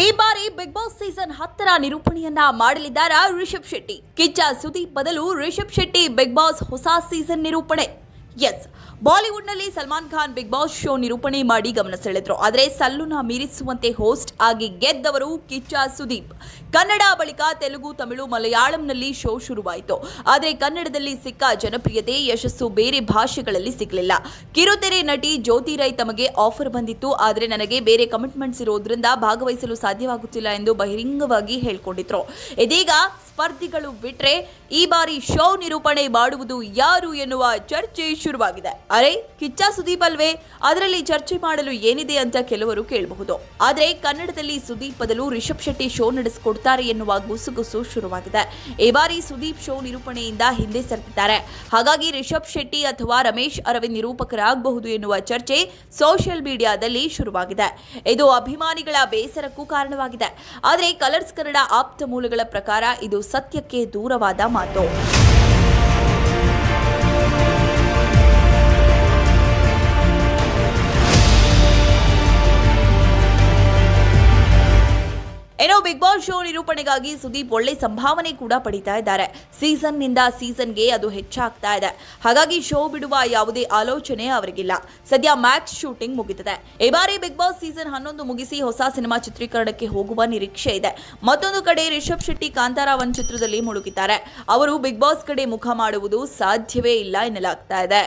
Big boss season ಹತ್ತರ ನಿರೂಪಣೆಯನ್ನ ಮಾಡಲಿದ್ದಾರೆ ರಿಷಬ್ ಶೆಟ್ಟಿ? ಕಿಚ್ಚ ಸುದೀಪ್ ಬದಲು ರಿಷಬ್ ಶೆಟ್ಟಿ ಬಿಗ್ ಬಾಸ್ ಹೊಸ ಸೀಸನ್ ನಿರೂಪಣೆ. S ಬಾಲಿವುಡ್ನಲ್ಲಿ Salman Khan Bigg Boss show ನಿರೂಪಣೆ ಮಾಡಿ ಗಮನ ಸೆಳೆದ್ರು. ಆದರೆ ಸಲ್ಲುನ ಮೀರಿಸುವಂತೆ ಹೋಸ್ಟ್ ಆಗಿ ಗೆದ್ದವರು ಕಿಚ್ಚ ಸುದೀಪ್. ಕನ್ನಡ ಬಳಿಕ ತೆಲುಗು, ತಮಿಳು, ಮಲಯಾಳಂನಲ್ಲಿ ಶೋ ಶುರುವಾಯಿತು. ಆದರೆ ಕನ್ನಡದಲ್ಲಿ ಸಿಕ್ಕ ಜನಪ್ರಿಯತೆ, ಯಶಸ್ಸು ಬೇರೆ ಭಾಷೆಗಳಲ್ಲಿ ಸಿಗಲಿಲ್ಲ. ಕಿರುತೆರೆ ನಟಿ ಜ್ಯೋತಿ ರೈ ತಮಗೆ ಆಫರ್ ಬಂದಿತ್ತು. ಆದರೆ ನನಗೆ ಬೇರೆ ಕಮಿಟ್ಮೆಂಟ್ಸ್ ಇರೋದ್ರಿಂದ ಭಾಗವಹಿಸಲು ಸಾಧ್ಯವಾಗುತ್ತಿಲ್ಲ ಎಂದು ಬಹಿರಂಗವಾಗಿ ಹೇಳಿಕೊಂಡಿದ್ರು. ಇದೀಗ ಸ್ಪರ್ಧಿಗಳು ಬಿಟ್ರೆ ಈ ಬಾರಿ ಶೋ ನಿರೂಪಣೆ ಮಾಡುವುದು ಯಾರು ಎನ್ನುವ ಚರ್ಚೆ ಶುರುವಾಗಿದೆ. ಅರೆ, ಕಿಚ್ಚ ಸುದೀಪ್ ಅಲ್ವೇ? ಅದರಲ್ಲಿ ಚರ್ಚೆ ಮಾಡಲು ಏನಿದೆ ಅಂತ ಕೆಲವರು ಕೇಳಬಹುದು. ಆದರೆ ಕನ್ನಡದಲ್ಲಿ ಸುದೀಪ್ ಬದಲು ರಿಷಬ್ ಶೆಟ್ಟಿ ಶೋ ನಡೆಸಿಕೊಡ್ತಾರೆ ಎನ್ನುವ ಗುಸುಗುಸು ಶುರುವಾಗಿದೆ. ಈ ಬಾರಿ ಸುದೀಪ್ ಶೋ ನಿರೂಪಣೆಯಿಂದ ಹಿಂದೆ ಸರಿದಿದ್ದಾರೆ. ಹಾಗಾಗಿ ರಿಷಬ್ ಶೆಟ್ಟಿ ಅಥವಾ ರಮೇಶ್ ಅರವಿಂದ್ ನಿರೂಪಕರಾಗಬಹುದು ಎನ್ನುವ ಚರ್ಚೆ ಸೋಷಿಯಲ್ ಮೀಡಿಯಾದಲ್ಲಿ ಶುರುವಾಗಿದೆ. ಇದು ಅಭಿಮಾನಿಗಳ ಬೇಸರಕ್ಕೂ ಕಾರಣವಾಗಿದೆ. ಆದರೆ ಕಲರ್ಸ್ ಕನ್ನಡ ಆಪ್ತ ಮೂಲಗಳ ಪ್ರಕಾರ ಇದು ಸತ್ಯಕ್ಕೆ ದೂರವಾದ ಮಾತು ಬಿಗ್ ಬಾಸ್ ಶೋ ನಿರೂಪಣೆಗಾಗಿ ಸುದೀಪ್ ಒಳ್ಳೆ ಸಂಭಾವನೆ ಕೂಡ ಪಡಿತಾ ಇದ್ದಾರೆ. ಸೀಸನ್ನಿಂದ ಸೀಸನ್ಗೆ ಅದು ಹೆಚ್ಚಾಗ್ತಾ ಇದೆ. ಹಾಗಾಗಿ ಶೋ ಬಿಡುವ ಯಾವುದೇ ಆಲೋಚನೆ ಅವರಿಗಿಲ್ಲ. ಸದ್ಯ ಮ್ಯಾಕ್ಸ್ ಶೂಟಿಂಗ್ ಮುಗಿದಿದೆ. ಈ ಬಾರಿ ಬಿಗ್ ಬಾಸ್ ಸೀಸನ್ ಹನ್ನೊಂದು ಮುಗಿಸಿ ಹೊಸ ಸಿನಿಮಾ ಚಿತ್ರೀಕರಣಕ್ಕೆ ಹೋಗುವ ನಿರೀಕ್ಷೆ ಇದೆ. ಮತ್ತೊಂದು ಕಡೆ ರಿಷಬ್ ಶೆಟ್ಟಿ ಕಾಂತಾರ ಒನ್ ಚಿತ್ರದಲ್ಲಿ ಮುಳುಗಿದ್ದಾರೆ. ಅವರು ಬಿಗ್ ಬಾಸ್ ಕಡೆ ಮುಖ ಮಾಡುವುದು ಸಾಧ್ಯವೇ ಇಲ್ಲ ಎನ್ನಲಾಗ್ತಾ ಇದೆ.